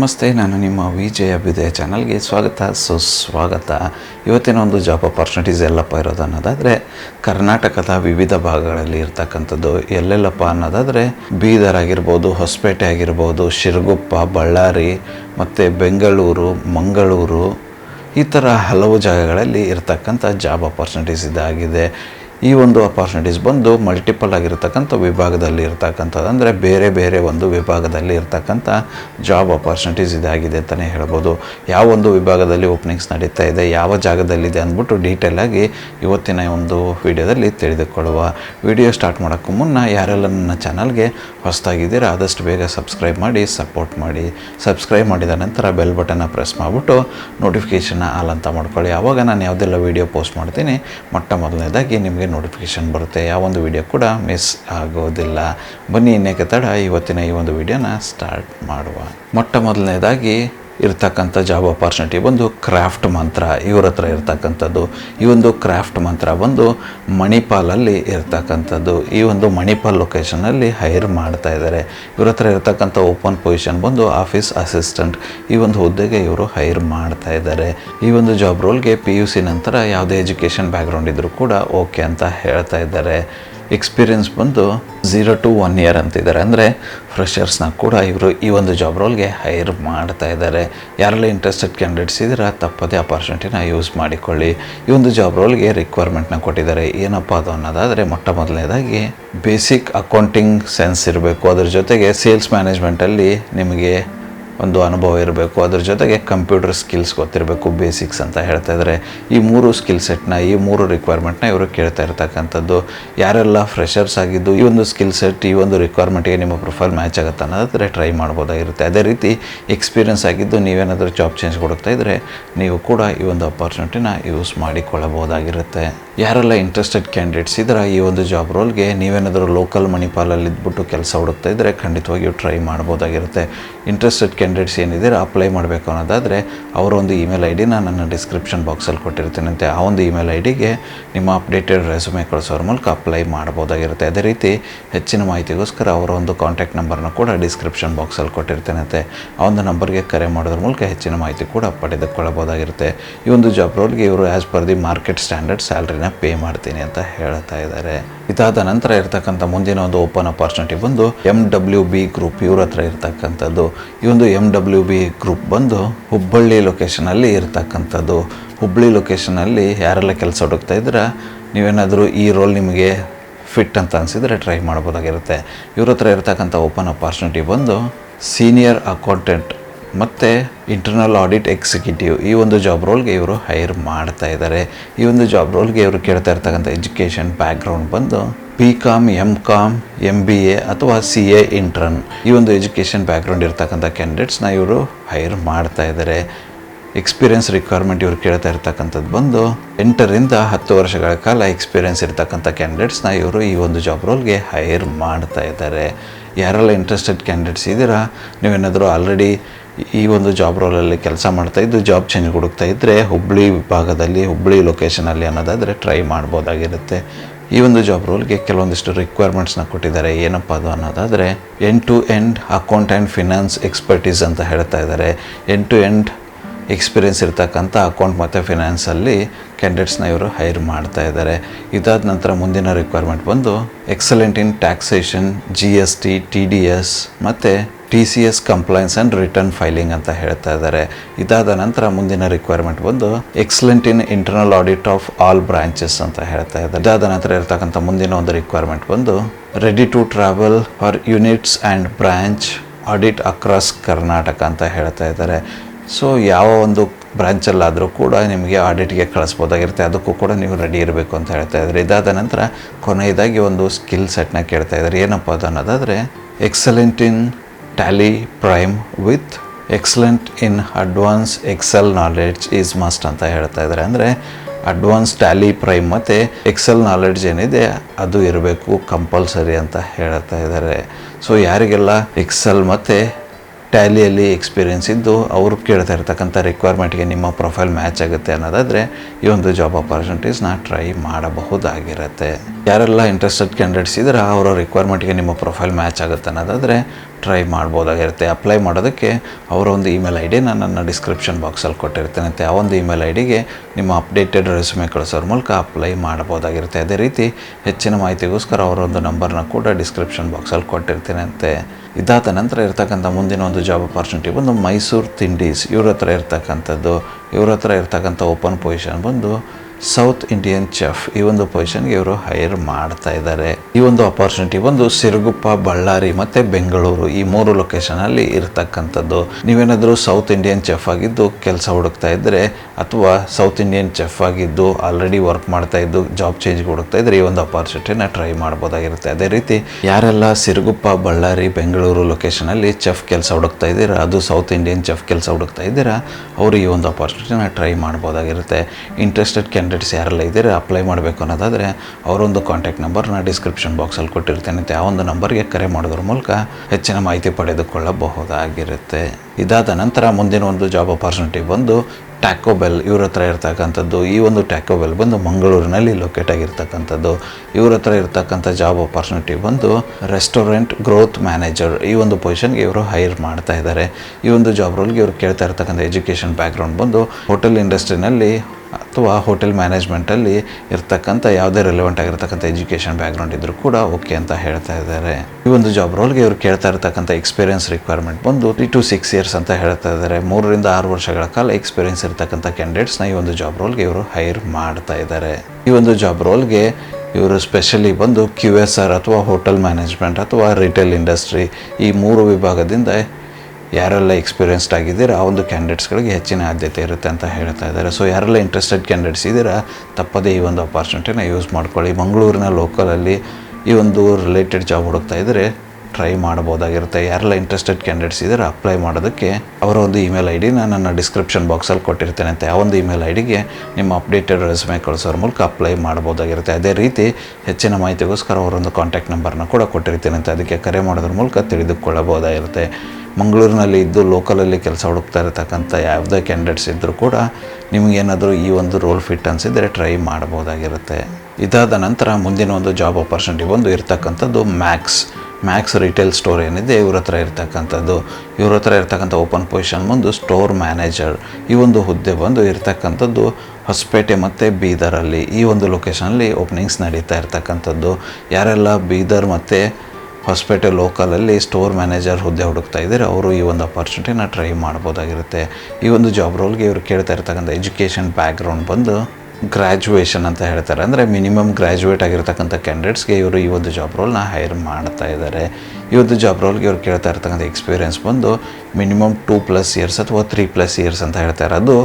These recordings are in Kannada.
ನಮಸ್ತೆ, ನಾನು ನಿಮ್ಮ ವಿಜಯ ಅಭ್ಯುದಯ ಚಾನಲ್ಗೆ ಸ್ವಾಗತ. ಸುಸ್ವಾಗತ ಇವತ್ತಿನ ಒಂದು ಜಾಬ್ ಅಪರ್ಚುನಿಟೀಸ್ ಎಲ್ಲಪ್ಪ ಇರೋದು ಅನ್ನೋದಾದರೆ, ಕರ್ನಾಟಕದ ವಿವಿಧ ಭಾಗಗಳಲ್ಲಿ ಇರ್ತಕ್ಕಂಥದ್ದು ಎಲ್ಲೆಲ್ಲಪ್ಪ ಅನ್ನೋದಾದರೆ, ಬೀದರ್ ಆಗಿರ್ಬೋದು, ಹೊಸಪೇಟೆ ಆಗಿರ್ಬೋದು, ಶಿರಗುಪ್ಪ, ಬಳ್ಳಾರಿ, ಮತ್ತು ಬೆಂಗಳೂರು, ಮಂಗಳೂರು ಈ ಥರ ಹಲವು ಜಾಗಗಳಲ್ಲಿ ಇರತಕ್ಕಂಥ ಜಾಬ್ ಅಪಾರ್ಚುನಿಟೀಸ್ ಇದಾಗಿದೆ. ಈ ಒಂದು ಅಪಾರ್ಚುನಿಟೀಸ್ ಬಂದು ಮಲ್ಟಿಪಲ್ ಆಗಿರ್ತಕ್ಕಂಥ ವಿಭಾಗದಲ್ಲಿ ಇರ್ತಕ್ಕಂಥದ್ದು. ಅಂದರೆ ಬೇರೆ ಬೇರೆ ಒಂದು ವಿಭಾಗದಲ್ಲಿ ಇರ್ತಕ್ಕಂಥ ಜಾಬ್ ಅಪಾರ್ಚುನಿಟೀಸ್ ಇದಾಗಿದೆ ಅಂತಲೇ ಹೇಳ್ಬೋದು. ಯಾವ ಒಂದು ವಿಭಾಗದಲ್ಲಿ ಓಪನಿಂಗ್ಸ್ ನಡೀತಾ ಇದೆ, ಯಾವ ಜಾಗದಲ್ಲಿದೆ ಅಂದ್ಬಿಟ್ಟು ಡೀಟೇಲಾಗಿ ಇವತ್ತಿನ ಒಂದು ವಿಡಿಯೋದಲ್ಲಿ ತಿಳಿದುಕೊಳ್ಳುವ. ವಿಡಿಯೋ ಸ್ಟಾರ್ಟ್ ಮಾಡೋಕ್ಕೂ ಮುನ್ನ ಯಾರೆಲ್ಲ ನನ್ನ ಚಾನಲ್ಗೆ ಹೊಸದಾಗಿದ್ದೀರಾ ಆದಷ್ಟು ಬೇಗ ಸಬ್ಸ್ಕ್ರೈಬ್ ಮಾಡಿ ಸಪೋರ್ಟ್ ಮಾಡಿ. ಸಬ್ಸ್ಕ್ರೈಬ್ ಮಾಡಿದ ನಂತರ ಬೆಲ್ ಬಟನ್ನ ಪ್ರೆಸ್ ಮಾಡಿಬಿಟ್ಟು ನೋಟಿಫಿಕೇಷನ್ನ ಆಲ್ ಅಂತ ಮಾಡ್ಕೊಳ್ಳಿ. ಆವಾಗ ನಾನು ಯಾವುದೆಲ್ಲ ವೀಡಿಯೋ ಪೋಸ್ಟ್ ಮಾಡ್ತೀನಿ, ಮೊಟ್ಟ ಮೊದಲನೇದಾಗಿ ನಿಮಗೆ ನೋಟಿಫಿಕೇಷನ್ ಬರುತ್ತೆ. ಯಾವ ಒಂದು ವಿಡಿಯೋ ಕೂಡ ಮಿಸ್ ಆಗೋದಿಲ್ಲ. ಬನ್ನಿ, ಇನ್ನೇಕೆ ತಡ. ಇವತ್ತಿನ ಈ ಒಂದು ವಿಡಿಯೋನ ಸ್ಟಾರ್ಟ್ ಮಾಡುವ. ಮೊಟ್ಟ ಮೊದಲನೇದಾಗಿ ಇರ್ತಕ್ಕಂಥ ಜಾಬ್ ಅಪಾರ್ಚುನಿಟಿ ಒಂದು ಕ್ರಾಫ್ಟ್ ಮಂತ್ರ ಇವ್ರ ಹತ್ರ ಇರ್ತಕ್ಕಂಥದ್ದು. ಈ ಒಂದು ಕ್ರಾಫ್ಟ್ ಮಂತ್ರ ಬಂದು ಮಣಿಪಾಲಲ್ಲಿ ಇರ್ತಕ್ಕಂಥದ್ದು. ಈ ಒಂದು ಮಣಿಪಾಲ್ ಲೊಕೇಶನಲ್ಲಿ ಹೈರ್ ಮಾಡ್ತಾ ಇದ್ದಾರೆ ಇವ್ರ ಹತ್ರ ಇರ್ತಕ್ಕಂಥ ಓಪನ್ ಪೊಸಿಷನ್ ಬಂದು ಆಫೀಸ್ ಅಸಿಸ್ಟೆಂಟ್ ಈ ಒಂದು ಹುದ್ದೆಗೆ ಇವರು ಹೈರ್ ಮಾಡ್ತಾ ಇದ್ದಾರೆ ಈ ಒಂದು ಜಾಬ್ ರೋಲ್ಗೆ ಪಿ ಯು ಸಿ ನಂತರ ಯಾವುದೇ ಎಜುಕೇಷನ್ ಬ್ಯಾಕ್ಗ್ರೌಂಡ್ ಇದ್ದರೂ ಕೂಡ ಓಕೆ ಅಂತ ಹೇಳ್ತಾ ಇದ್ದಾರೆ ಎಕ್ಸ್ಪೀರಿಯನ್ಸ್ ಬಂದು ಝೀರೋ ಟು ಒನ್ ಇಯರ್ ಅಂತಿದ್ದಾರೆ ಅಂದರೆ ಫ್ರೆಷರ್ಸ್ನ ಕೂಡ ಇವರು ಈ ಒಂದು ಜಾಬ್ ರೋಲ್ಗೆ ಹೈರ್ ಮಾಡ್ತಾ ಇದ್ದಾರೆ ಯಾರೆಲ್ಲ ಇಂಟ್ರೆಸ್ಟೆಡ್ ಕ್ಯಾಂಡಿಡೇಟ್ಸ್ ಇದ್ದೀರಾ, ತಪ್ಪದೇ ಅಪಾರ್ಚುನಿಟಿನ ಯೂಸ್ ಮಾಡಿಕೊಳ್ಳಿ. ಈ ಒಂದು ಜಾಬ್ ರೋಲ್ಗೆ ರಿಕ್ವೈರ್ಮೆಂಟ್ನ ಕೊಟ್ಟಿದ್ದಾರೆ. ಏನಪ್ಪ ಅದು ಅನ್ನೋದಾದರೆ ಮೊಟ್ಟ ಮೊದಲನೇದಾಗಿ ಬೇಸಿಕ್ ಅಕೌಂಟಿಂಗ್ ಸೆನ್ಸ್ ಇರಬೇಕು. ಅದ್ರ ಜೊತೆಗೆ ಸೇಲ್ಸ್ ಮ್ಯಾನೇಜ್ಮೆಂಟಲ್ಲಿ ನಿಮಗೆ ಒಂದು ಅನುಭವ ಇರಬೇಕು. ಅದ್ರ ಜೊತೆಗೆ ಕಂಪ್ಯೂಟರ್ ಸ್ಕಿಲ್ಸ್ ಗೊತ್ತಿರಬೇಕು ಬೇಸಿಕ್ಸ್ ಅಂತ ಹೇಳ್ತಾ ಇದ್ದಾರೆ ಈ ಮೂರು ಸ್ಕಿಲ್ ಸೆಟ್ನ ಈ ಮೂರು ರಿಕ್ವೈರ್ಮೆಂಟ್ನ ಇವರು ಕೇಳ್ತಾ ಇರ್ತಕ್ಕಂಥದ್ದು. ಯಾರೆಲ್ಲ ಫ್ರೆಷರ್ಸ್ ಆಗಿದ್ದು, ಈ ಒಂದು ಸ್ಕಿಲ್ ಸೆಟ್ ಈ ಒಂದು ರಿಕ್ವೈರ್ಮೆಂಟ್ಗೆ ನಿಮ್ಮ ಪ್ರೊಫೈಲ್ ಮ್ಯಾಚ್ ಆಗುತ್ತೆ ಅನ್ನೋದಾದರೆ ಟ್ರೈ ಮಾಡ್ಬೋದಾಗಿರುತ್ತೆ ಅದೇ ರೀತಿ ಎಕ್ಸ್ಪೀರಿಯನ್ಸ್ ಆಗಿದ್ದು, ನೀವೇನಾದರೂ ಜಾಬ್ ಚೇಂಜ್ ಕೊಡುತ್ತಾ ಇದ್ದರೆ ನೀವು ಕೂಡ ಈ ಒಂದು ಅಪಾರ್ಚುನಿಟಿನ ಯೂಸ್ ಮಾಡಿಕೊಳ್ಳಬಹುದಾಗಿರುತ್ತೆ. ಯಾರೆಲ್ಲ ಇಂಟ್ರೆಸ್ಟೆಡ್ ಕ್ಯಾಂಡಿಡೇಟ್ಸ್ ಇದ್ದರೆ ಈ ಒಂದು ಜಾಬ್ ರೋಲ್ಗೆ ನೀವೇನಾದರೂ ಲೋಕಲ್ ಮಣಿಪಾಲಲ್ಲಿ ಇದ್ಬಿಟ್ಟು ಕೆಲಸ ಹುಡುಕ್ತಾ ಇದ್ದರೆ ಖಂಡಿತವಾಗಿಯೂ ಟ್ರೈ ಮಾಡ್ಬೋದಾಗಿರುತ್ತೆ. ಇಂಟ್ರೆಸ್ಟೆಡ್ ಕ್ಯಾಂಡಿಡೇಟ್ಸ್ ಏನಿದ್ದೀರ ಅಪ್ಲೈ ಮಾಡಬೇಕು ಅನ್ನೋದಾದರೆ, ಅವರ ಒಂದು ಇಮೇಲ್ ಐ ಡಿನ ನನ್ನ ಡಿಸ್ಕ್ರಿಪ್ಷನ್ ಬಾಕ್ಸಲ್ಲಿ ಕೊಟ್ಟಿರ್ತೀನಂತೆ. ಆ ಒಂದು ಇಮೇಲ್ ಐ ಡಿಗೆ ನಿಮ್ಮ ಅಪ್ಡೇಟೆಡ್ ರೆಸ್ಯೂಮೆ ಕಳಿಸೋರ ಮೂಲಕ ಅಪ್ಲೈ ಮಾಡ್ಬೋದಾಗಿರುತ್ತೆ. ಅದೇ ರೀತಿ ಹೆಚ್ಚಿನ ಮಾಹಿತಿಗೋಸ್ಕರ ಅವರ ಒಂದು ಕಾಂಟ್ಯಾಕ್ಟ್ ನಂಬರ್ನ ಕೂಡ ಡಿಸ್ಕ್ರಿಪ್ಷನ್ ಬಾಕ್ಸಲ್ಲಿ ಕೊಟ್ಟಿರ್ತೇನಂತೆ. ಆ ಒಂದು ನಂಬರ್ಗೆ ಕರೆ ಮಾಡೋದ್ರ ಮೂಲಕ ಹೆಚ್ಚಿನ ಮಾಹಿತಿ ಕೂಡ ಪಡೆದುಕೊಳ್ಳಬಹುದಾಗಿರುತ್ತೆ. ಈ ಒಂದು ಜಾಬ್ ರೋಲ್ಗೆ ಇವರು as per the market standard ಸ್ಯಾಲ್ರಿನ pay ಮಾಡ್ತೀನಿ ಅಂತ ಹೇಳ್ತಾ ಇದ್ದಾರೆ. ಇದಾದ ನಂತರ ಇರ್ತಕ್ಕಂಥ ಮುಂದಿನ ಒಂದು ಓಪನ್ ಅಪಾರ್ಚುನಿಟಿ ಬಂದು ಎಂ ಡಬ್ಲ್ಯೂ ಬಿ ಗ್ರೂಪ್ ಇವ್ರ ಹತ್ರ ಇರ್ತಕ್ಕಂಥದ್ದು. ಈ ಒಂದು ಎಂ ಡಬ್ಲ್ಯೂ ಬಿ ಗ್ರೂಪ್ ಬಂದು ಹುಬ್ಬಳ್ಳಿ ಲೊಕೇಶನಲ್ಲಿ ಇರ್ತಕ್ಕಂಥದ್ದು. ಹುಬ್ಬಳ್ಳಿ ಲೊಕೇಶನಲ್ಲಿ ಯಾರೆಲ್ಲ ಕೆಲಸ ಹುಡುಕ್ತಾ ಇದ್ರೆ ನೀವೇನಾದರೂ ಈ ರೋಲ್ ನಿಮಗೆ ಫಿಟ್ ಅಂತ ಅನಿಸಿದರೆ ಟ್ರೈ ಮಾಡ್ಬೋದಾಗಿರುತ್ತೆ. ಇವ್ರ ಹತ್ರ ಇರ್ತಕ್ಕಂಥ ಓಪನ್ ಅಪಾರ್ಚುನಿಟಿ ಬಂದು ಸೀನಿಯರ್ ಅಕೌಂಟೆಂಟ್ ಮತ್ತು ಇಂಟರ್ನಲ್ ಆಡಿಟ್ ಎಕ್ಸಿಕ್ಯೂಟಿವ್ ಈ ಒಂದು ಜಾಬ್ ರೋಲ್ಗೆ ಇವರು ಹೈರ್ ಮಾಡ್ತಾ ಇದ್ದಾರೆ ಈ ಒಂದು ಜಾಬ್ ರೋಲ್ಗೆ ಇವರು ಕೇಳ್ತಾ ಇರ್ತಕ್ಕಂಥ ಎಜುಕೇಷನ್ ಬ್ಯಾಕ್ಗ್ರೌಂಡ್ ಬಂದು B com M com M B A ಅಥವಾ ಸಿ ಎ ಇಂಟ್ರನ್ ಈ ಒಂದು ಎಜುಕೇಷನ್ ಬ್ಯಾಕ್ಗ್ರೌಂಡ್ ಇರ್ತಕ್ಕಂಥ ಕ್ಯಾಂಡಿಡೇಟ್ಸ್ನ ಇವರು ಹೈರ್ ಮಾಡ್ತಾ ಇದ್ದಾರೆ ಎಕ್ಸ್ಪೀರಿಯನ್ಸ್ ರಿಕ್ವೈರ್ಮೆಂಟ್ ಇವರು ಕೇಳ್ತಾ ಇರ್ತಕ್ಕಂಥದ್ದು ಬಂದು ಎಂಟರಿಂದ ಹತ್ತು ವರ್ಷಗಳ ಕಾಲ ಎಕ್ಸ್ಪೀರಿಯನ್ಸ್ ಇರ್ತಕ್ಕಂಥ ಕ್ಯಾಂಡಿಡೇಟ್ಸ್ನ ಇವರು ಈ ಒಂದು ಜಾಬ್ ರೋಲ್ಗೆ ಹೈರ್ ಮಾಡ್ತಾ ಇದ್ದಾರೆ ಯಾರೆಲ್ಲ ಇಂಟ್ರೆಸ್ಟೆಡ್ ಕ್ಯಾಂಡಿಡೇಟ್ಸ್ ಇದ್ದೀರಾ ನೀವೇನಾದರೂ ಆಲ್ರೆಡಿ ಈ ಒಂದು ಜಾಬ್ ರೋಲಲ್ಲಿ ಕೆಲಸ ಮಾಡ್ತಾ ಇದ್ದು ಜಾಬ್ ಚೇಂಜ್ ಹುಡುಕ್ತಾ ಇದ್ದರೆ ಹುಬ್ಬಳ್ಳಿ ವಿಭಾಗದಲ್ಲಿ ಹುಬ್ಬಳ್ಳಿ ಲೊಕೇಶನಲ್ಲಿ ಅನ್ನೋದಾದರೆ ಟ್ರೈ ಮಾಡ್ಬೋದಾಗಿರುತ್ತೆ. ಈ ಒಂದು ಜಾಬ್ ರೋಲ್ಗೆ ಕೆಲವೊಂದಿಷ್ಟು ರಿಕ್ವೈರ್ಮೆಂಟ್ಸ್ನ ಕೊಟ್ಟಿದ್ದಾರೆ. ಏನಪ್ಪ ಅದು ಅನ್ನೋದಾದರೆ end to end account and finance expertise ಅಂತ ಹೇಳ್ತಾ ಇದ್ದಾರೆ. ಎಂಡ್ ಟು ಎಂಡ್ ಎಕ್ಸ್ಪೀರಿಯನ್ಸ್ ಇರ್ತಕ್ಕಂಥ ಅಕೌಂಟ್ ಮತ್ತು ಫಿನಾನ್ಸಲ್ಲಿ ಕ್ಯಾಂಡಿಡೇಟ್ಸ್ನ ಇವರು ಹೈರ್ ಮಾಡ್ತಾ ಇದ್ದಾರೆ. ಇದಾದ ನಂತರ ಮುಂದಿನ ರಿಕ್ವೈರ್ಮೆಂಟ್ ಬಂದು excellent in taxation G S T T D S ಮತ್ತು T C S compliance and return filing ಅಂತ ಹೇಳ್ತಾ ಇದ್ದಾರೆ. ಇದಾದ ನಂತರ ಮುಂದಿನ ರಿಕ್ವೈರ್ಮೆಂಟ್ ಬಂದು excellent in internal audit of all branches ಅಂತ ಹೇಳ್ತಾ ಇದ್ದಾರೆ. ಇದಾದ ನಂತರ ಇರ್ತಕ್ಕಂಥ ಮುಂದಿನ ಒಂದು ರಿಕ್ವೈರ್ಮೆಂಟ್ ಬಂದು ready to travel for units and branch audit across Karnataka ಅಂತ ಹೇಳ್ತಾ ಇದ್ದಾರೆ. ಸೊ ಯಾವ ಒಂದು ಬ್ರಾಂಚಲ್ಲಾದರೂ ಕೂಡ ನಿಮಗೆ ಆಡಿಟ್ಗೆ ಕಳಿಸ್ಬೋದಾಗಿರುತ್ತೆ. ಅದಕ್ಕೂ ಕೂಡ ನೀವು ರೆಡಿ ಇರಬೇಕು ಅಂತ ಹೇಳ್ತಾ ಇದ್ದಾರೆ. ಇದಾದ ನಂತರ ಕೊನೆಯದಾಗಿ ಒಂದು ಸ್ಕಿಲ್ ಸೆಟ್ನ ಕೇಳ್ತಾ ಇದ್ದಾರೆ. ಏನಪ್ಪ ಅದು ಅನ್ನೋದಾದರೆ excellent in Tally Prime with excellent in advance Excel knowledge is must ಅಂತ ಹೇಳ್ತಾ ಇದ್ದಾರೆ. ಅಂದರೆ ಅಡ್ವಾನ್ಸ್ ಟ್ಯಾಲಿ ಪ್ರೈಮ್ ಮತ್ತು ಎಕ್ಸೆಲ್ ನಾಲೆಡ್ಜ್ ಏನಿದೆ ಅದು ಇರಬೇಕು ಕಂಪಲ್ಸರಿ ಅಂತ ಹೇಳ್ತಾ ಇದ್ದಾರೆ. ಸೊ ಯಾರಿಗೆಲ್ಲ ಎಕ್ಸೆಲ್ ಮತ್ತು ಟ್ಯಾಲಿಯಲ್ಲಿ ಎಕ್ಸ್ಪೀರಿಯನ್ಸ್ ಇದ್ದು ಅವರು ಕೇಳ್ತಾ ಇರ್ತಕ್ಕಂಥ ರಿಕ್ವೈರ್ಮೆಂಟ್ಗೆ ನಿಮ್ಮ ಪ್ರೊಫೈಲ್ ಮ್ಯಾಚ್ ಆಗುತ್ತೆ ಅನ್ನೋದಾದರೆ ಈ ಒಂದು ಜಾಬ್ ಆಪರ್ಚುನಿಟೀಸ್ನ ಟ್ರೈ ಮಾಡಬಹುದಾಗಿರುತ್ತೆ. ಯಾರೆಲ್ಲ ಇಂಟ್ರೆಸ್ಟೆಡ್ ಕ್ಯಾಂಡಿಡೇಟ್ಸ್ ಇದ್ದರೆ, ಅವರ ರಿಕ್ವೈರ್ಮೆಂಟ್ಗೆ ನಿಮ್ಮ ಪ್ರೊಫೈಲ್ ಮ್ಯಾಚ್ ಆಗುತ್ತೆ ಅನ್ನೋದಾದರೆ ಟ್ರೈ ಮಾಡ್ಬೋದಾಗಿರುತ್ತೆ. ಅಪ್ಲೈ ಮಾಡೋದಕ್ಕೆ ಅವರ ಒಂದು ಇಮೇಲ್ ಐ ನಾನು ನನ್ನ ಡಿಸ್ಕ್ರಿಪ್ಷನ್ ಬಾಕ್ಸಲ್ಲಿ ಕೊಟ್ಟಿರ್ತೇನೆ. ಆ ಒಂದು ಇಮೇಲ್ ಐ ಡಿಗೆ ನಿಮ್ಮ ಅಪ್ಡೇಟೆಡ್ ರೆಸ್ಯೂಮೆ ಕಳಿಸೋರ ಮೂಲಕ ಅಪ್ಲೈ ಮಾಡ್ಬೋದಾಗಿರುತ್ತೆ. ಅದೇ ರೀತಿ ಹೆಚ್ಚಿನ ಮಾಹಿತಿಗೋಸ್ಕರ ಅವರ ಒಂದು ನಂಬರ್ನ ಕೂಡ ಡಿಸ್ಕ್ರಿಪ್ಷನ್ ಬಾಕ್ಸಲ್ಲಿ ಕೊಟ್ಟಿರ್ತೇನೆ ಅಂತೆ. ಇದಾದ ನಂತರ ಇರ್ತಕ್ಕಂಥ ಮುಂದಿನ ಒಂದು ಜಾಬ್ ಅಪಾರ್ಚುನಿಟಿ ಬಂದು ಮೈಸೂರು ತಿಂಡೀಸ್. ಇವ್ರ ಹತ್ರ ಇರ್ತಕ್ಕಂಥದ್ದು, ಇವ್ರ ಹತ್ರ ಇರ್ತಕ್ಕಂಥ ಓಪನ್ ಪೊಸಿಷನ್ ಬಂದು ಸೌತ್ ಇಂಡಿಯನ್ ಚೆಫ್ ಈ ಒಂದು ಪೊಸಿಷನ್ಗೆ ಇವರು ಹೈರ್ ಮಾಡ್ತಾ ಇದ್ದಾರೆ ಈ ಒಂದು ಅಪಾರ್ಚುನಿಟಿ ಒಂದು ಸಿರುಗುಪ್ಪ, ಬಳ್ಳಾರಿ ಮತ್ತು ಬೆಂಗಳೂರು ಈ ಮೂರು ಲೊಕೇಶನಲ್ಲಿ ಇರತಕ್ಕಂಥದ್ದು. ನೀವೇನಾದರೂ ಸೌತ್ ಇಂಡಿಯನ್ ಚೆಫ್ ಆಗಿದ್ದು ಕೆಲಸ ಹುಡುಕ್ತಾ ಇದ್ದರೆ ಅಥವಾ ಸೌತ್ ಇಂಡಿಯನ್ ಚೆಫ್ ಆಗಿದ್ದು ಆಲ್ರೆಡಿ ವರ್ಕ್ ಮಾಡ್ತಾ ಇದ್ದು ಜಾಬ್ ಚೇಂಜ್ ಹುಡುಕ್ತಾ ಇದ್ರೆ ಈ ಒಂದು ಅಪಾರ್ಚುನಿಟಿನ ಟ್ರೈ ಮಾಡ್ಬೋದಾಗಿರುತ್ತೆ. ಅದೇ ರೀತಿ ಯಾರೆಲ್ಲ ಸಿರುಗುಪ್ಪ, ಬಳ್ಳಾರಿ, ಬೆಂಗಳೂರು ಲೊಕೇಶನಲ್ಲಿ ಚೆಫ್ ಕೆಲಸ ಹುಡುಕ್ತಾ ಇದ್ದೀರಾ, ಅದು ಸೌತ್ ಇಂಡಿಯನ್ ಚೆಫ್ ಕೆಲಸ ಹುಡುಕ್ತಾ ಇದ್ದೀರಾ, ಅವರು ಈ ಒಂದು ಅಪಾರ್ಚುನಿಟಿನ ಟ್ರೈ ಮಾಡ್ಬೋದಾಗಿರುತ್ತೆ. ಇಂಟ್ರೆಸ್ಟೆಡ್ ಕ್ಯಾಂಡಿಡೇಟ್ಸ್ ಯಾರೆಲ್ಲ ಇದ್ದೀರಾ ಅಪ್ಲೈ ಮಾಡಬೇಕು ಅನ್ನೋದಾದರೆ ಅವರೊಂದು ಕಾಂಟ್ಯಾಕ್ಟ್ ನಂಬರ್ನ ಡಿಸ್ಕ್ರಿಪ್ಷನ್ ಬಾಕ್ಸಲ್ಲಿ ಕೊಟ್ಟಿರ್ತೇನೆ. ಆ ಒಂದು ನಂಬರ್ಗೆ ಕರೆ ಮಾಡೋದ್ರ ಮೂಲಕ ಹೆಚ್ಚಿನ ಮಾಹಿತಿ ಪಡೆದುಕೊಳ್ಳಬಹುದಾಗಿರುತ್ತೆ. ಇದಾದ ನಂತರ ಮುಂದಿನ ಒಂದು ಜಾಬ್ ಅಪಾರ್ಚುನಿಟಿ ಬಂದು ಟ್ಯಾಕೋಬೆಲ್ ಇವ್ರ ಹತ್ರ ಇರ್ತಕ್ಕಂಥದ್ದು. ಈ ಒಂದು ಟ್ಯಾಕೋಬೆಲ್ ಬಂದು ಮಂಗಳೂರಿನಲ್ಲಿ ಲೊಕೇಟ್ ಆಗಿರ್ತಕ್ಕಂಥದ್ದು. ಇವ್ರ ಹತ್ರ ಇರ್ತಕ್ಕಂಥ ಜಾಬ್ ಅಪಾರ್ಚುನಿಟಿ ಬಂದು ರೆಸ್ಟೋರೆಂಟ್ ಗ್ರೋತ್ ಮ್ಯಾನೇಜರ್ ಈ ಒಂದು ಪೊಸಿಷನ್ಗೆ ಇವರು ಹೈರ್ ಮಾಡ್ತಾ ಇದ್ದಾರೆ. ಈ ಒಂದು ಜಾಬ್ ರೋಲ್ಗೆ ಇವರು ಕೇಳ್ತಾ ಇರ್ತಕ್ಕಂಥ ಎಜುಕೇಷನ್ ಬ್ಯಾಕ್ಗ್ರೌಂಡ್ ಬಂದು ಹೋಟೆಲ್ ಇಂಡಸ್ಟ್ರಿನಲ್ಲಿ ಅಥವಾ ಹೋಟೆಲ್ ಮ್ಯಾನೇಜ್ಮೆಂಟಲ್ಲಿ ಇರ್ತಕ್ಕಂಥ ಯಾವುದೇ ರೆಲೆವೆಂಟ್ ಆಗಿರ್ತಕ್ಕಂಥ ಎಜುಕೇಷನ್ ಬ್ಯಾಕ್ಗ್ರೌಂಡ್ ಇದ್ದರೂ ಕೂಡ ಓಕೆ ಅಂತ ಹೇಳ್ತಾ ಇದ್ದಾರೆ. ಈ ಒಂದು ಜಾಬ್ ರೋಲ್ಗೆ ಇವರು ಕೇಳ್ತಾ ಇರ್ತಕ್ಕಂಥ ಎಕ್ಸ್ಪೀರಿಯನ್ಸ್ ರಿಕ್ವೈರ್ಮೆಂಟ್ ಬಂದು ತ್ರೀ ಟು ಸಿಕ್ಸ್ ಇಯರ್ಸ್ ಅಂತ ಹೇಳ್ತಾ ಇದ್ದಾರೆ. ಮೂರರಿಂದ ಆರು ವರ್ಷಗಳ ಕಾಲ ಎಕ್ಸ್ಪೀರಿಯನ್ಸ್ ಇರ್ತಕ್ಕಂಥ ಕ್ಯಾಂಡಿಡೇಟ್ಸ್ನ ಈ ಒಂದು ಜಾಬ್ ರೋಲ್ಗೆ ಇವರು ಹೈರ್ ಮಾಡ್ತಾ ಇದ್ದಾರೆ. ಈ ಒಂದು ಜಾಬ್ ರೋಲ್ಗೆ ಇವರು ಸ್ಪೆಷಲಿ ಬಂದು ಕ್ಯೂ ಎಸ್ ಆರ್ ಅಥವಾ ಹೋಟೆಲ್ ಮ್ಯಾನೇಜ್ಮೆಂಟ್ ಅಥವಾ ರಿಟೇಲ್ ಇಂಡಸ್ಟ್ರಿ ಈ ಮೂರು ವಿಭಾಗದಿಂದ ಯಾರೆಲ್ಲ ಎಕ್ಸ್ಪೀರಿಯನ್ಸ್ಡ್ ಆಗಿದ್ದೀರಾ, ಆ ಒಂದು ಕ್ಯಾಂಡಿಡೇಟ್ಸ್ಗಳಿಗೆ ಹೆಚ್ಚಿನ ಆದ್ಯತೆ ಇರುತ್ತೆ ಅಂತ ಹೇಳ್ತಾ ಇದ್ದಾರೆ. ಸೊ ಯಾರೆಲ್ಲ ಇಂಟ್ರೆಸ್ಟೆಡ್ ಕ್ಯಾಂಡಿಡೇಟ್ಸ್ ಇದ್ದೀರಾ, ತಪ್ಪದೇ ಈ ಒಂದು ಅಪಾರ್ಚುನಿಟಿನ ಯೂಸ್ ಮಾಡ್ಕೊಳ್ಳಿ. ಮಂಗಳೂರಿನ ಲೋಕಲಲ್ಲಿ ಈ ಒಂದು ರಿಲೇಟೆಡ್ ಜಾಬ್ ಹುಡುಕ್ತಾ ಇದ್ದರೆ ಟ್ರೈ ಮಾಡ್ಬೋದಾಗಿರುತ್ತೆ ಯಾರೆಲ್ಲ ಇಂಟ್ರೆಸ್ಟೆಡ್ ಕ್ಯಾಂಡಿಡೇಟ್ಸ್ ಇದ್ದಾರೆ ಅಪ್ಲೈ ಮಾಡೋದಕ್ಕೆ ಅವರ ಒಂದು ಇಮೇಲ್ ಐ ಡಿನ ನನ್ನ ಡಿಸ್ಕ್ರಿಪ್ಷನ್ ಬಾಕ್ಸಲ್ಲಿ ಕೊಟ್ಟಿರ್ತೇನೆ ಅಂತ ಆ ಒಂದು ಇಮೇಲ್ ಐ ಡಿಗೆ ನಿಮ್ಮ ಅಪ್ಡೇಟೆಡ್ ರೆಸ್ಯೂಮೆ ಕಳಿಸೋರ ಮೂಲಕ ಅಪ್ಲೈ ಮಾಡ್ಬೋದಾಗಿರುತ್ತೆ ಅದೇ ರೀತಿ ಹೆಚ್ಚಿನ ಮಾಹಿತಿಗೋಸ್ಕರ ಅವರೊಂದು ಕಾಂಟ್ಯಾಕ್ಟ್ ನಂಬರ್ನ ಕೂಡ ಕೊಟ್ಟಿರ್ತೇನೆ ಅಂತ ಅದಕ್ಕೆ ಕರೆ ಮಾಡೋದ್ರ ಮೂಲಕ ತಿಳಿದುಕೊಳ್ಳಬಹುದಾಗಿರುತ್ತೆ. ಮಂಗಳೂರಿನಲ್ಲಿ ಇದ್ದು ಲೋಕಲಲ್ಲಿ ಕೆಲಸ ಹುಡುಕ್ತಾ ಇರತಕ್ಕಂಥ ಯಾವುದೇ ಕ್ಯಾಂಡಿಡೇಟ್ಸ್ ಇದ್ದರೂ ಕೂಡ ನಿಮಗೇನಾದರೂ ಈ ಒಂದು ರೋಲ್ ಫಿಟ್ ಅನಿಸಿದರೆ ಟ್ರೈ ಮಾಡ್ಬೋದಾಗಿರುತ್ತೆ ಇದಾದ ನಂತರ ಮುಂದಿನ ಒಂದು ಜಾಬ್ ಆಪರ್ಚುನಿಟಿ ಒಂದು ಇರತಕ್ಕಂಥದ್ದು ಮ್ಯಾಕ್ಸ್ ಮ್ಯಾಕ್ಸ್ ರಿಟೇಲ್ ಸ್ಟೋರ್ ಏನಿದೆ, ಇವ್ರ ಹತ್ರ ಇರ್ತಕ್ಕಂಥದ್ದು, ಇವ್ರ ಹತ್ರ ಇರ್ತಕ್ಕಂಥ ಓಪನ್ ಪೊಸಿಷನ್ ಬಂದು ಸ್ಟೋರ್ ಮ್ಯಾನೇಜರ್ ಈ ಒಂದು ಹುದ್ದೆ ಬಂದು ಇರ್ತಕ್ಕಂಥದ್ದು ಹೊಸಪೇಟೆ ಮತ್ತು ಬೀದರಲ್ಲಿ ಈ ಒಂದು ಲೊಕೇಶನಲ್ಲಿ ಓಪನಿಂಗ್ಸ್ ನಡೀತಾ ಇರ್ತಕ್ಕಂಥದ್ದು. ಯಾರೆಲ್ಲ ಬೀದರ್ ಮತ್ತು ಹೊಸಪೇಟೆ ಲೋಕಲಲ್ಲಿ ಸ್ಟೋರ್ ಮ್ಯಾನೇಜರ್ ಹುದ್ದೆ ಹುಡುಕ್ತಾ ಇದ್ದಾರೆ ಅವರು ಈ ಒಂದು ಅಪರ್ಚುನಿಟಿನ ಟ್ರೈ ಮಾಡ್ಬೋದಾಗಿರುತ್ತೆ. ಈ ಒಂದು ಜಾಬ್ ರೋಲ್ಗೆ ಇವರು ಕೇಳ್ತಾ ಇರ್ತಕ್ಕಂಥ ಎಜುಕೇಷನ್ ಬ್ಯಾಕ್ಗ್ರೌಂಡ್ ಬಂದು ಗ್ರ್ಯಾಜುಯೇಷನ್ ಅಂತ ಹೇಳ್ತಾರೆ. ಅಂದರೆ ಮಿನಿಮಮ್ ಗ್ರ್ಯಾಜುಯೇಟ್ ಆಗಿರ್ತಕ್ಕಂಥ ಕ್ಯಾಂಡಿಡೇಟ್ಸ್ಗೆ ಇವರು ಈ ಒಂದು ಜಾಬ್ ರೋಲ್ನ ಹೈರ್ ಮಾಡ್ತಾ ಇದ್ದಾರೆ ಈ ಒಂದು ಜಾಬ್ ರೋಲ್ಗೆ ಇವ್ರು ಕೇಳ್ತಾ ಇರ್ತಕ್ಕಂಥ ಎಕ್ಸ್ಪೀರಿಯನ್ಸ್ ಬಂದು ಮಿನಿಮಮ್ ಟೂ ಪ್ಲಸ್ ಇಯರ್ಸ್ ಅಥವಾ ತ್ರೀ ಪ್ಲಸ್ ಇಯರ್ಸ್ ಅಂತ ಹೇಳ್ತಾರೆ ಅದು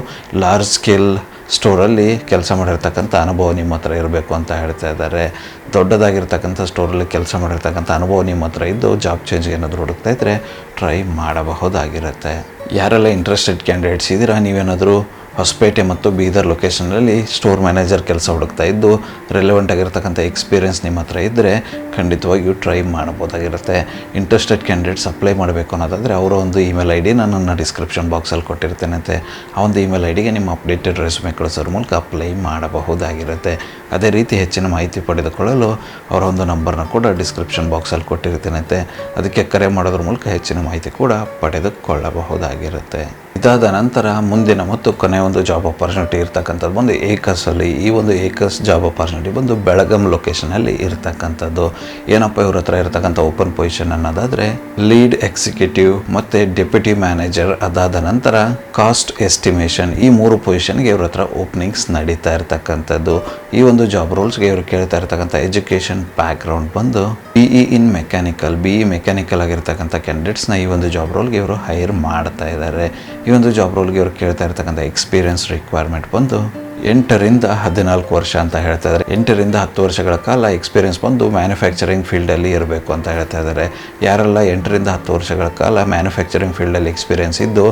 ಲಾರ್ಜ್ ಸ್ಕೇಲ್ ಸ್ಟೋರಲ್ಲಿ ಕೆಲಸ ಮಾಡಿರ್ತಕ್ಕಂಥ ಅನುಭವ ನಿಮ್ಮ ಹತ್ರ ಇರಬೇಕು ಅಂತ ಹೇಳ್ತಾ ಇದ್ದಾರೆ ದೊಡ್ಡದಾಗಿರ್ತಕ್ಕಂಥ ಸ್ಟೋರಲ್ಲಿ ಕೆಲಸ ಮಾಡಿರ್ತಕ್ಕಂಥ ಅನುಭವ ನಿಮ್ಮ ಹತ್ರ ಇದ್ದು ಜಾಬ್ ಚೇಂಜ್ ಏನಾದರೂ ಹುಡುಕ್ತಾ ಇದ್ದರೆ ಟ್ರೈ ಮಾಡಬಹುದಾಗಿರುತ್ತೆ. ಯಾರೆಲ್ಲ ಇಂಟ್ರೆಸ್ಟೆಡ್ ಕ್ಯಾಂಡಿಡೇಟ್ಸ್ ಇದ್ದೀರಾ, ನೀವೇನಾದರೂ ಹೊಸಪೇಟೆ ಮತ್ತು ಬೀದರ್ ಲೊಕೇಶನ್ನಲ್ಲಿ ಸ್ಟೋರ್ ಮ್ಯಾನೇಜರ್ ಕೆಲಸ ಹುಡುಕ್ತಾ ಇದ್ದು ರೆಲೆವೆಂಟ್ ಆಗಿರ್ತಕ್ಕಂಥ ಎಕ್ಸ್ಪೀರಿಯನ್ಸ್ ನಿಮ್ಮ ಹತ್ರ ಇದ್ದರೆ ಖಂಡಿತವಾಗಿಯೂ ಟ್ರೈ ಮಾಡ್ಬೋದಾಗಿರುತ್ತೆ ಇಂಟ್ರೆಸ್ಟೆಡ್ ಕ್ಯಾಂಡಿಡೇಟ್ಸ್ ಅಪ್ಲೈ ಮಾಡಬೇಕು ಅನ್ನೋದಾದರೆ ಅವರ ಒಂದು ಇಮೇಲ್ ಐ ಡಿ ನಾನು ನನ್ನ ಡಿಸ್ಕ್ರಿಪ್ಷನ್ ಬಾಕ್ಸಲ್ಲಿ ಕೊಟ್ಟಿರ್ತೇನೆ ಆ ಒಂದು ಇಮೇಲ್ ಐ ಡಿಗೆ ನಿಮ್ಮ ಅಪ್ಡೇಟೆಡ್ ರೆಸ್ಯೂಮೆ ಕಳಿಸೋದ್ರ ಮೂಲಕ ಅಪ್ಲೈ ಮಾಡಬಹುದಾಗಿರುತ್ತೆ. ಅದೇ ರೀತಿ ಹೆಚ್ಚಿನ ಮಾಹಿತಿ ಪಡೆದುಕೊಳ್ಳಲು ಅವರ ಒಂದು ನಂಬರ್ನ ಕೂಡ ಡಿಸ್ಕ್ರಿಪ್ಷನ್ ಬಾಕ್ಸಲ್ಲಿ ಕೊಟ್ಟಿರ್ತೇನೆ ಅದಕ್ಕೆ ಕರೆ ಮಾಡೋದ್ರ ಮೂಲಕ ಹೆಚ್ಚಿನ ಮಾಹಿತಿ ಕೂಡ ಪಡೆದುಕೊಳ್ಳಬಹುದಾಗಿರುತ್ತೆ. ಇದಾದ ನಂತರ ಮುಂದಿನ ಮತ್ತು ಕೊನೆಯ ಒಂದು ಜಾಬ್ ಅಪಾರ್ಚುನಿಟಿ ಇರ್ತಕ್ಕಂಥದ್ದು ಬಂದು ಏಕಸಲ್ಲಿ ಈ ಒಂದು ಏಕಸ್ ಜಾಬ್ ಅಪಾರ್ಚುನಿಟಿ ಬಂದು ಬೆಳಗಂ ಲೊಕೇಶನಲ್ಲಿ ಇರ್ತಕ್ಕಂಥದ್ದು. ಏನಪ್ಪ ಇವ್ರ ಹತ್ರ ಇರ್ತಕ್ಕಂಥ ಓಪನ್ ಪೊಸಿಷನ್ ಅನ್ನೋದಾದರೆ ಲೀಡ್ ಎಕ್ಸಿಕ್ಯೂಟಿವ್ ಮತ್ತು ಡೆಪ್ಯೂಟಿ ಮ್ಯಾನೇಜರ್ ಅದಾದ ನಂತರ ಕಾಸ್ಟ್ ಎಸ್ಟಿಮೇಷನ್ ಈ ಮೂರು ಪೊಸಿಷನ್ಗೆ ಇವ್ರ ಹತ್ರ ಓಪನಿಂಗ್ಸ್ ನಡೀತಾ ಇರತಕ್ಕಂಥದ್ದು. ಈ ಒಂದು ಜಾಬ್ ರೋಲ್ಸ್ಗೆ ಇವರು ಕೇಳ್ತಾ ಇರ್ತಕ್ಕಂಥ ಎಜುಕೇಷನ್ ಬ್ಯಾಕ್ಗ್ರೌಂಡ್ ಬಂದು B in mechanical B E mechanical ಆಗಿರ್ತಕ್ಕಂಥ ಕ್ಯಾಂಡಿಡೇಟ್ಸ್ನ ಈ ಒಂದು ಜಾಬ್ ರೋಲ್ಗೆ ಇವರು ಹೈರ್ ಮಾಡ್ತಾ ಇದ್ದಾರೆ ಈ ಒಂದು ಜಾಬ್ ರೋಲ್ಗೆ ಇವ್ರು ಕೇಳ್ತಾ ಇರ್ತಕ್ಕಂಥ ಎಕ್ಸ್ಪೀರಿಯನ್ಸ್ ರಿಕ್ವೈರ್ಮೆಂಟ್ ಬಂದು ಎಂಟರಿಂದ ಹದಿನಾಲ್ಕು ವರ್ಷ ಅಂತ ಹೇಳ್ತಾ ಇದ್ದಾರೆ. ಎಂಟರಿಂದ ಹತ್ತು ವರ್ಷಗಳ ಕಾಲ ಎಕ್ಸ್ಪೀರಿಯನ್ಸ್ ಬಂದು ಮ್ಯಾನುಫ್ಯಾಕ್ಚರಿಂಗ್ ಫೀಲ್ಡಲ್ಲಿ ಇರಬೇಕು ಅಂತ ಹೇಳ್ತಾ ಇದ್ದಾರೆ. ಯಾರೆಲ್ಲ ಎಂಟರಿಂದ ಹತ್ತು ವರ್ಷಗಳ ಕಾಲ ಮ್ಯಾನುಫ್ಯಾಕ್ಚರಿಂಗ್ ಫೀಲ್ಡಲ್ಲಿ ಎಕ್ಸ್ಪೀರಿಯನ್ಸ್ ಇದ್ದು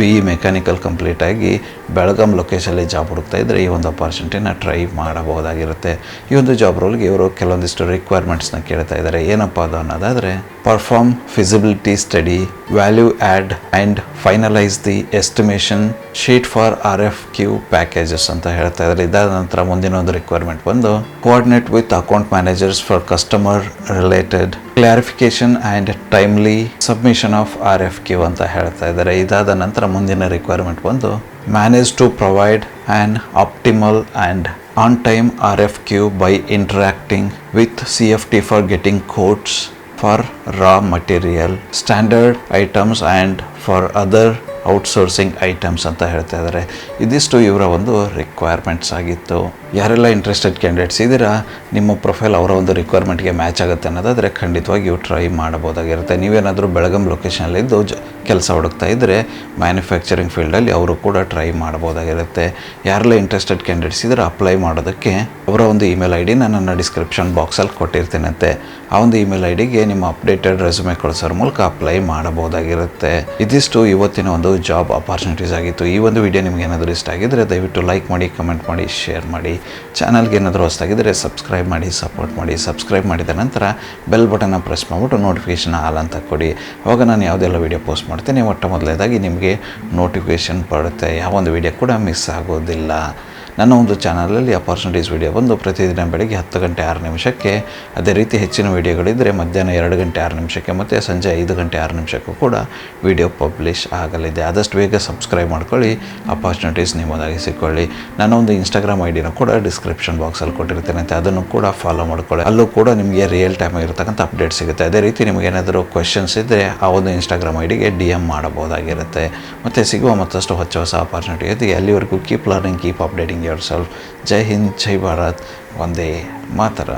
ಬಿ ಇ ಮೆಕ್ಯಾನಿಕಲ್ ಕಂಪ್ಲೀಟ್ ಆಗಿ ಬೆಳಗಾಂ ಲೊಕೇಶನಲ್ಲಿ ಜಾಬ್ ಹುಡುಕ್ತಾ ಇದ್ದರೆ ಈ ಒಂದು ಅಪಾರ್ಚುನಿಟಿನ ಟ್ರೈ ಮಾಡಬಹುದಾಗಿರುತ್ತೆ. ಈ ಒಂದು ಜಾಬ್ ರೋಲ್ಗೆ ಇವರು ಕೆಲವೊಂದಿಷ್ಟು ರಿಕ್ವೈರ್ಮೆಂಟ್ಸ್ನ ಕೇಳ್ತಾ ಇದ್ದಾರೆ. ಏನಪ್ಪ ಅದು ಅನ್ನೋದಾದರೆ perform feasibility study value add and finalise the estimation sheet for R F Q packages ಅಂತ ಹೇಳ್ತಾ ಇದ್ದಾರೆ. ಇದಾದ ನಂತರ ಮುಂದಿನ ಒಂದು ರಿಕ್ವೈರ್ಮೆಂಟ್ ಬಂದು coordinate with account managers for customer related clarification and timely submission of R F Q ಅಂತ ಹೇಳ್ತಾ ಇದ್ದಾರೆ. ಇದಾದ ನಂತರ ಮುಂದಿನ ರಿಕ್ವೈರ್ಮೆಂಟ್ ಬಂದು manage to provide and optimal and Q by interacting with C F T for getting quotes for raw material standard items and for other outsourcing items ಅಂತ ಹೇಳ್ತಾ ಇದ್ದಾರೆ. ಇದಿಷ್ಟು ಇವರ ಒಂದು ರಿಕ್ವೈರ್ಮೆಂಟ್ಸ್ ಆಗಿತ್ತು. ಯಾರೆಲ್ಲ ಇಂಟ್ರೆಸ್ಟೆಡ್ ಕ್ಯಾಂಡಿಡೇಟ್ಸ್ ಇದ್ದೀರಾ, ನಿಮ್ಮ ಪ್ರೊಫೈಲ್ ಅವರ ಒಂದು ರಿಕ್ವೈರ್ಮೆಂಟ್ಗೆ ಮ್ಯಾಚ್ ಆಗುತ್ತೆ ಅನ್ನೋದಾದರೆ ಖಂಡಿತವಾಗಿಯೂ ಟ್ರೈ ಮಾಡಬಹುದಾಗಿರುತ್ತೆ. ನೀವೇನಾದರೂ ಬೆಳಗಂ ಲೊಕೇಶನಲ್ಲಿದ್ದು ಜ, ಕೆಲಸ ಹುಡುಕ್ತಾ ಇದ್ದರೆ ಮ್ಯಾನುಫ್ಯಾಕ್ಚರಿಂಗ್ ಫೀಲ್ಡಲ್ಲಿ ಅವರು ಕೂಡ ಟ್ರೈ ಮಾಡ್ಬೋದಾಗಿರುತ್ತೆ ಯಾರೆಲ್ಲ ಇಂಟ್ರೆಸ್ಟೆಡ್ ಕ್ಯಾಂಡಿಡೇಟ್ಸ್ ಇದ್ದರೆ ಅಪ್ಲೈ ಮಾಡೋದಕ್ಕೆ ಅವರ ಒಂದು ಇಮೇಲ್ ಐ ಡಿನ ನನ್ನ ಡಿಸ್ಕ್ರಿಪ್ಷನ್ ಬಾಕ್ಸಲ್ಲಿ ಕೊಟ್ಟಿರ್ತೀನಂತೆ. ಆ ಒಂದು ಇಮೇಲ್ ಐ ಡಿಗೆ ನಿಮ್ಮ ಅಪ್ಡೇಟೆಡ್ ರೆಸ್ಯೂಮೆ ಕಳಿಸೋರ ಮೂಲಕ ಅಪ್ಲೈ ಮಾಡಬಹುದಾಗಿರುತ್ತೆ. ಇದಿಷ್ಟು ಇವತ್ತಿನ ಒಂದು ಜಾಬ್ ಅಪಾರ್ಚುನಿಟೀಸ್ ಆಗಿತ್ತು. ಈ ಒಂದು ವಿಡಿಯೋ ನಿಮ್ಗೆ ಏನಾದರೂ ಇಷ್ಟ ಆಗಿದ್ದರೆ ದಯವಿಟ್ಟು ಲೈಕ್ ಮಾಡಿ ಕಮೆಂಟ್ ಮಾಡಿ ಶೇರ್ ಮಾಡಿ. ಚಾನಲ್ಗೆ ಏನಾದರೂ ಹೊಸ್ತಾಗಿದ್ದರೆ ಸಬ್ಸ್ಕ್ರೈಬ್ ಮಾಡಿ ಸಪೋರ್ಟ್ ಮಾಡಿ. ಸಬ್ಸ್ಕ್ರೈಬ್ ಮಾಡಿದ ನಂತರ ಬೆಲ್ ಬಟನ್ನ ಪ್ರೆಸ್ ಮಾಡಿಬಿಟ್ಟು ನೋಟಿಫಿಕೇಷನ್ ಆಲ್ ಅಂತ ಕೊಡಿ. ಅವಾಗ ನಾನು ಯಾವುದೆಲ್ಲ ವೀಡಿಯೋ ಪೋಸ್ಟ್ ಮಾಡ್ತೀನಿ, ಮೊಟ್ಟ ಮೊದಲನೇದಾಗಿ ನಿಮಗೆ ನೋಟಿಫಿಕೇಷನ್ ಬರುತ್ತೆ. ಯಾವೊಂದು ವೀಡಿಯೋ ಕೂಡ ಮಿಸ್ ಆಗೋದಿಲ್ಲ. ನನ್ನ ಒಂದು ಚಾನಲಲ್ಲಿ ಅಪಾರ್ಚುನಿಟೀಸ್ ವಿಡಿಯೋ ಬಂದು ಪ್ರತಿದಿನ ಬೆಳಗ್ಗೆ ಹತ್ತು ಗಂಟೆ ಆರು ನಿಮಿಷಕ್ಕೆ, ಅದೇ ರೀತಿ ಹೆಚ್ಚಿನ ವಿಡಿಯೋಗಳಿದ್ದರೆ ಮಧ್ಯಾಹ್ನ ಎರಡು ಗಂಟೆ ಆರು ನಿಮಿಷಕ್ಕೆ ಮತ್ತು ಸಂಜೆ ಐದು ಗಂಟೆ ಆರು ನಿಮಿಷಕ್ಕೂ ಕೂಡ ವಿಡಿಯೋ ಪಬ್ಲಿಷ್ ಆಗಲಿದೆ. ಆದಷ್ಟು ಬೇಗ ಸಬ್ಸ್ಕ್ರೈಬ್ ಮಾಡ್ಕೊಳ್ಳಿ ಅಪಾರ್ಚುನಿಟೀಸ್ ನಿಮ್ಮದಾಗಿ ಸಿಕ್ಕೊಳ್ಳಿ. ನನ್ನ ಒಂದು ಇನ್ಸ್ಟಾಗ್ರಾಮ್ ಐ ಡಿನ ಕೂಡ ಡಿಸ್ಕ್ರಿಪ್ಷನ್ ಬಾಕ್ಸಲ್ಲಿ ಕೊಟ್ಟಿರ್ತೇನೆ ಅಂತ, ಅದನ್ನು ಕೂಡ ಫಾಲೋ ಮಾಡ್ಕೊಳ್ಳಿ. ಅಲ್ಲೂ ಕೂಡ ನಿಮಗೆ ರಿಯಲ್ ಟೈಮ್ ಇರತಕ್ಕಂಥ ಅಪ್ಡೇಟ್ ಸಿಗುತ್ತೆ. ಅದೇ ರೀತಿ ನಿಮಗೆ ಏನಾದರೂ ಕ್ವೆಶನ್ಸ್ ಇದ್ದರೆ ಆ ಒಂದು ಇನ್ಸ್ಟಾಗ್ರಾಮ್ ಐಡಿಗೆ ಡಿಗೆ ಡಿ ಎಂ ಮಾಡಬಹುದಾಗಿರುತ್ತೆ. ಮತ್ತು ಸಿಗುವ ಮತ್ತಷ್ಟು ಹೊಸ ಹೊಸ ಅಪಾರ್ಚುನಿಟಿ ಇದೆ ಅಲ್ಲಿವರೆಗೂ keep learning keep updating yourself ಜೈ ಹಿಂದ್ ಜೈ ಭಾರತ್ ಒಂದೇ ಮಾತರ